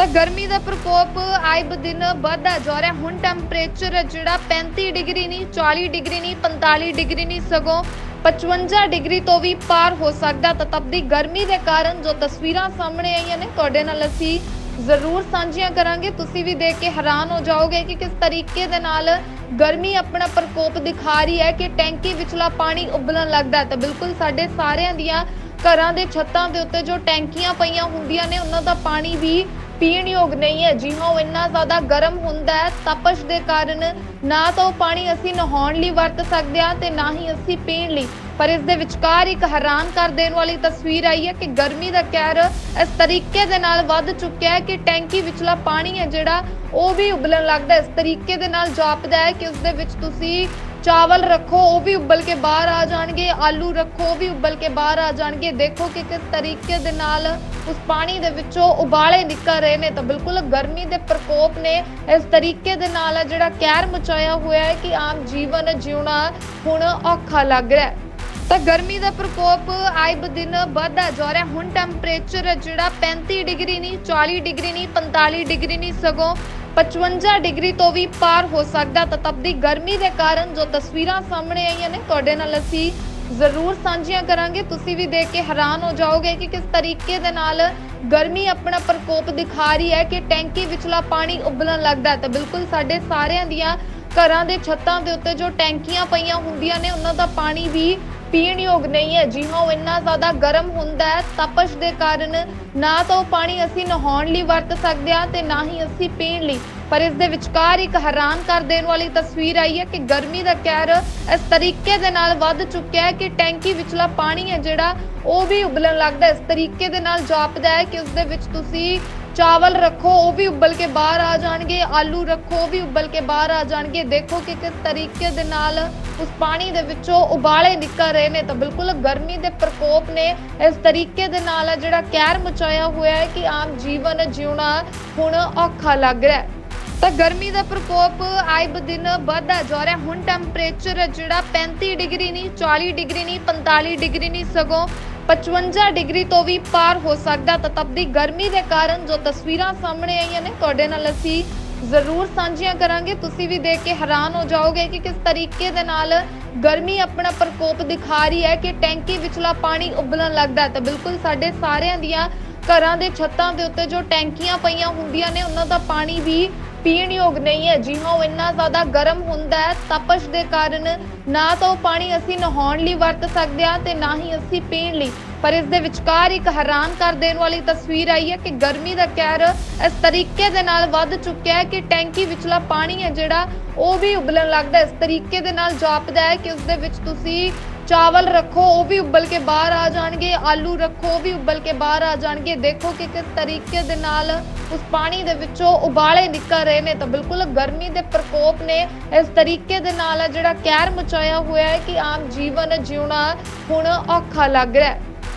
ਤਾਂ ਗਰਮੀ ਦਾ ਪ੍ਰਕੋਪ ਆਏ ਦਿਨ ਵੱਧਦਾ ਜਾ ਰਿਹਾ ਹੁਣ ਟੈਂਪਰੇਚਰ ਜਿਹੜਾ 35 ਡਿਗਰੀ ਨਹੀਂ 40 ਡਿਗਰੀ ਨਹੀਂ 45 ਡਿਗਰੀ ਨਹੀਂ ਸਗੋਂ 55 ਡਿਗਰੀ ਤੋਂ ਵੀ ਪਾਰ ਹੋ ਸਕਦਾ ਤਾਂ ਤਪਦੀ ਗਰਮੀ ਦੇ ਕਾਰਨ ਜੋ ਤਸਵੀਰਾਂ ਸਾਹਮਣੇ ਆਈਆਂ ਨੇ, ਤੁਹਾਡੇ ਨਾਲ ਅਸੀਂ ਜ਼ਰੂਰ ਸਾਂਝੀਆਂ ਕਰਾਂਗੇ। ਤੁਸੀਂ ਵੀ ਦੇਖ ਕੇ ਹੈਰਾਨ ਹੋ ਜਾਓਗੇ ਕਿ ਕਿਸ ਤਰੀਕੇ ਦੇ ਨਾਲ ਗਰਮੀ ਆਪਣਾ ਪ੍ਰਕੋਪ ਦਿਖਾ ਰਹੀ ਹੈ ਕਿ ਟੈਂਕੀ ਵਿਚਲਾ ਪਾਣੀ ਉਬਲਣ ਲੱਗਦਾ ਤਾਂ ਬਿਲਕੁਲ ਸਾਡੇ ਸਾਰਿਆਂ ਦੀਆਂ ਘਰਾਂ ਦੇ ਛੱਤਾਂ ਦੇ ਉੱਤੇ ਜੋ ਟੈਂਕੀਆਂ ਪਈਆਂ ਹੁੰਦੀਆਂ ਨੇ, ਉਹਨਾਂ ਦਾ ਪਾਣੀ ਵੀ ਪੀਣ ਯੋਗ ਨਹੀਂ ਹੈ। ਜੀ ਹਾਂ ਉਹ ਇੰਨਾ ਜ਼ਿਆਦਾ ਗਰਮ ਹੁੰਦਾ ਹੈ, ਤਪਸ਼ ਦੇ ਕਾਰਨ ਨਾ ਤਾਂ ਉਹ ਪਾਣੀ ਅਸੀਂ ਨਹਾਉਣ ਲਈ ਵਰਤ ਸਕਦੇ ਹਾਂ ਤੇ ਨਾ ਹੀ ਅਸੀਂ ਪੀਣ ਲਈ। ਪਰ ਇਸ ਦੇ ਵਿਚਕਾਰ ਇੱਕ ਹੈਰਾਨ ਕਰ ਦੇਣ ਵਾਲੀ ਤਸਵੀਰ ਆਈ ਹੈ ਕਿ ਗਰਮੀ ਦਾ ਕਹਿਰ ਇਸ ਤਰੀਕੇ ਦੇ ਨਾਲ ਵੱਧ ਚੁੱਕਿਆ ਹੈ ਕਿ ਟੈਂਕੀ ਵਿਚਲਾ ਪਾਣੀ ਹੈ ਜਿਹੜਾ ਉਹ ਵੀ ਉਬਲਣ ਲੱਗਦਾ ਇਸ ਤਰੀਕੇ ਦੇ ਨਾਲ ਜਾਪਦਾ ਹੈ ਕਿ ਉਸ ਦੇ ਵਿੱਚ ਤੁਸੀਂ ਚਾਵਲ ਰੱਖੋ, ਉਹ ਵੀ ਉਬਲ ਕੇ ਬਾਹਰ ਆ ਜਾਣਗੇ, ਆਲੂ ਰੱਖੋ, ਉਹ ਵੀ ਉਬਲ ਕੇ ਬਾਹਰ ਆ ਜਾਣਗੇ। ਦੇਖੋ ਕਿ ਕਿਸ ਤਰੀਕੇ ਦੇ ਨਾਲ ਉਸ ਪਾਣੀ ਦੇ ਵਿੱਚੋਂ ਉਬਾਲੇ ਨਿਕਲ ਰਹੇ ਨੇ। ਤਾਂ ਬਿਲਕੁਲ ਗਰਮੀ ਦੇ ਪ੍ਰਕੋਪ ਨੇ। ਇਸ ਤਰੀਕੇ ਦੇ ਨਾਲ ਜਿਹੜਾ ਕਹਿਰ ਮਚਾਇਆ ਹੋਇਆ ਹੈ ਕਿ ਆਮ ਜੀਵਨ ਜਿਉਣਾ ਹੁਣ ਔਖਾ ਲੱਗ ਰਿਹਾ ਹੈ। ਤਾਂ ਗਰਮੀ ਦਾ ਪ੍ਰਕੋਪ ਆਏ ਦਿਨ ਵੱਧਦਾ ਜਾ ਰਿਹਾ। ਹੁਣ ਟੈਂਪਰੇਚਰ ਜਿਹੜਾ 35 ਡਿਗਰੀ ਨਹੀਂ 40 ਡਿਗਰੀ ਨਹੀਂ 45 ਡਿਗਰੀ ਨਹੀਂ ਸਗੋਂ 55 ਡਿਗਰੀ ਤੋਂ ਵੀ ਪਾਰ ਹੋ ਸਕਦਾ ਤਾਂ ਤਪਦੀ ਗਰਮੀ ਦੇ ਕਾਰਨ ਜੋ ਤਸਵੀਰਾਂ ਸਾਹਮਣੇ ਆਈਆਂ ਨੇ, ਤੁਹਾਡੇ ਨਾਲ ਅਸੀਂ ਜ਼ਰੂਰ ਸਾਂਝੀਆਂ ਕਰਾਂਗੇ। ਤੁਸੀਂ ਵੀ ਦੇਖ ਕੇ ਹੈਰਾਨ ਹੋ ਜਾਓਗੇ ਕਿ ਕਿਸ ਤਰੀਕੇ ਦੇ ਨਾਲ ਗਰਮੀ ਆਪਣਾ ਪ੍ਰਕੋਪ ਦਿਖਾ ਰਹੀ ਹੈ ਕਿ ਟੈਂਕੀ ਵਿਚਲਾ ਪਾਣੀ ਉਬਲਣ ਲੱਗਦਾ ਹੈ। ਤਾਂ ਬਿਲਕੁਲ ਸਾਡੇ ਸਾਰਿਆਂ ਦੀਆਂ ਘਰਾਂ ਦੇ ਛੱਤਾਂ ਦੇ ਉੱਤੇ ਜੋ ਟੈਂਕੀਆਂ ਪਈਆਂ ਹੁੰਦੀਆਂ ਨੇ, ਉਹਨਾਂ ਦਾ ਪਾਣੀ ਵੀ ਪੀਣ ਯੋਗ ਨਹੀਂ ਹੈ। ਜੀ ਹਾਂ, ਉਹ ਇੰਨਾ ਜ਼ਿਆਦਾ ਗਰਮ ਹੁੰਦਾ ਹੈ, ਤਪਸ਼ ਦੇ ਕਾਰਨ ਨਾ ਤਾਂ ਉਹ ਪਾਣੀ ਅਸੀਂ ਨਹਾਉਣ ਲਈ ਵਰਤ ਸਕਦੇ ਹਾਂ ਤੇ ਨਾ ਹੀ ਅਸੀਂ ਪੀਣ ਲਈ। ਪਰ ਇਸ ਦੇ ਵਿਚਕਾਰ ਇੱਕ ਹੈਰਾਨ ਕਰ ਦੇਣ ਵਾਲੀ ਤਸਵੀਰ ਆਈ ਹੈ ਕਿ ਗਰਮੀ ਦਾ ਕਹਿਰ ਇਸ ਤਰੀਕੇ ਦੇ ਨਾਲ ਵੱਧ ਚੁੱਕਿਆ ਹੈ ਕਿ ਟੈਂਕੀ ਵਿਚਲਾ ਪਾਣੀ ਹੈ ਜਿਹੜਾ ਉਹ ਵੀ ਉਬਲਣ ਲੱਗਦਾ ਇਸ ਤਰੀਕੇ ਦੇ ਨਾਲ ਜਾਪਦਾ ਹੈ ਕਿ ਉਸ ਦੇ ਵਿੱਚ ਤੁਸੀਂ ਚਾਵਲ ਰੱਖੋ, ਉਹ ਵੀ ਉਬਲ ਕੇ ਬਾਹਰ ਆ ਜਾਣਗੇ, ਆਲੂ ਰੱਖੋ, ਉਹ ਵੀ ਉਬਲ ਕੇ ਬਾਹਰ ਆ ਜਾਣਗੇ। ਦੇਖੋ ਕਿ ਕਿਸ ਤਰੀਕੇ ਦੇ ਨਾਲ ਉਸ ਪਾਣੀ ਦੇ ਵਿੱਚੋਂ ਉਬਾਲੇ ਨਿਕਲ ਰਹੇ ਨੇ। ਤਾਂ ਬਿਲਕੁਲ ਗਰਮੀ ਦੇ ਪ੍ਰਕੋਪ ਨੇ। ਇਸ ਤਰੀਕੇ ਦੇ ਨਾਲ ਜਿਹੜਾ ਕਹਿਰ ਮਚਾਇਆ ਹੋਇਆ ਹੈ ਕਿ ਆਮ ਜੀਵਨ ਜਿਉਣਾ ਹੁਣ ਔਖਾ ਲੱਗ ਰਿਹਾ ਹੈ। ਤਾਂ ਗਰਮੀ ਦਾ ਪ੍ਰਕੋਪ ਆਏ ਦਿਨ ਵੱਧਦਾ ਜਾ ਰਿਹਾ ਹੁਣ ਟੈਂਪਰੇਚਰ ਜਿਹੜਾ 35 ਡਿਗਰੀ ਨਹੀਂ 40 ਡਿਗਰੀ ਨਹੀਂ 45 ਡਿਗਰੀ ਨਹੀਂ ਸਗੋਂ 55 ਡਿਗਰੀ ਤੋਂ ਵੀ ਪਾਰ ਹੋ ਸਕਦਾ ਤਾਂ ਤਪਦੀ ਗਰਮੀ ਦੇ ਕਾਰਨ ਜੋ ਤਸਵੀਰਾਂ ਸਾਹਮਣੇ ਆਈਆਂ ਨੇ, ਤੁਹਾਡੇ ਨਾਲ ਅਸੀਂ ਜ਼ਰੂਰ ਸਾਂਝੀਆਂ ਕਰਾਂਗੇ। ਤੁਸੀਂ ਵੀ ਦੇਖ ਕੇ ਹੈਰਾਨ ਹੋ ਜਾਓਗੇ ਕਿ ਕਿਸ ਤਰੀਕੇ ਦੇ ਨਾਲ ਗਰਮੀ ਆਪਣਾ ਪ੍ਰਕੋਪ ਦਿਖਾ ਰਹੀ ਹੈ ਕਿ ਟੈਂਕੀ ਵਿਚਲਾ ਪਾਣੀ ਉਬਲਣ ਲੱਗਦਾ ਤਾਂ ਬਿਲਕੁਲ ਸਾਡੇ ਸਾਰਿਆਂ ਦੀਆਂ ਘਰਾਂ ਦੇ ਛੱਤਾਂ ਦੇ ਉੱਤੇ ਜੋ ਟੈਂਕੀਆਂ ਪਈਆਂ ਹੁੰਦੀਆਂ ਨੇ, ਉਹਨਾਂ ਦਾ ਪਾਣੀ ਵੀ ਪੀਣ ਯੋਗ ਨਹੀਂ ਹੈ। ਜੀ ਹਾਂ, ਉਹ ਇੰਨਾ ਜ਼ਿਆਦਾ ਗਰਮ ਹੁੰਦਾ ਹੈ, ਤਪਸ਼ ਦੇ ਕਾਰਨ ਨਾ ਤਾਂ ਉਹ ਪਾਣੀ ਅਸੀਂ ਨਹਾਉਣ ਲਈ ਵਰਤ ਸਕਦੇ ਹਾਂ ਤੇ ਨਾ ਹੀ ਅਸੀਂ ਪੀਣ ਲਈ। ਪਰ ਇਸ ਦੇ ਵਿਚਕਾਰ ਇੱਕ ਹੈਰਾਨ ਕਰ ਦੇਣ ਵਾਲੀ ਤਸਵੀਰ ਆਈ ਹੈ ਕਿ ਗਰਮੀ ਦਾ ਕਹਿਰ ਇਸ ਤਰੀਕੇ ਦੇ ਨਾਲ ਵੱਧ ਚੁੱਕਿਆ ਹੈ ਕਿ ਟੈਂਕੀ ਵਿਚਲਾ ਪਾਣੀ ਹੈ ਜਿਹੜਾ, ਉਹ ਵੀ ਉਬਲਣ ਲੱਗਦਾ ਇਸ ਤਰੀਕੇ ਦੇ ਨਾਲ ਜਾਪਦਾ ਹੈ ਕਿ ਉਸ ਦੇ ਵਿੱਚ ਤੁਸੀਂ ਚਾਵਲ ਰੱਖੋ, ਉਹ ਵੀ ਉਬਲ ਕੇ ਬਾਹਰ ਆ ਜਾਣਗੇ, ਆਲੂ ਰੱਖੋ, ਉਹ ਵੀ ਉਬਲ ਕੇ ਬਾਹਰ ਆ ਜਾਣਗੇ। ਦੇਖੋ ਕਿ ਕਿਸ ਤਰੀਕੇ ਦੇ ਨਾਲ ਉਸ ਪਾਣੀ ਦੇ ਵਿੱਚੋਂ ਉਬਾਲੇ ਨਿਕਲ ਰਹੇ ਨੇ ਤਾਂ ਬਿਲਕੁਲ ਗਰਮੀ ਦੇ ਪ੍ਰਕੋਪ ਨੇ ਇਸ ਤਰੀਕੇ ਦੇ ਨਾਲ ਜਿਹੜਾ ਕਹਿਰ ਮਚਾਇਆ ਹੋਇਆ ਹੈ ਕਿ ਆਮ ਜੀਵਨ ਜਿਉਣਾ ਹੁਣ ਔਖਾ ਲੱਗ ਰਿਹਾ ਹੈ।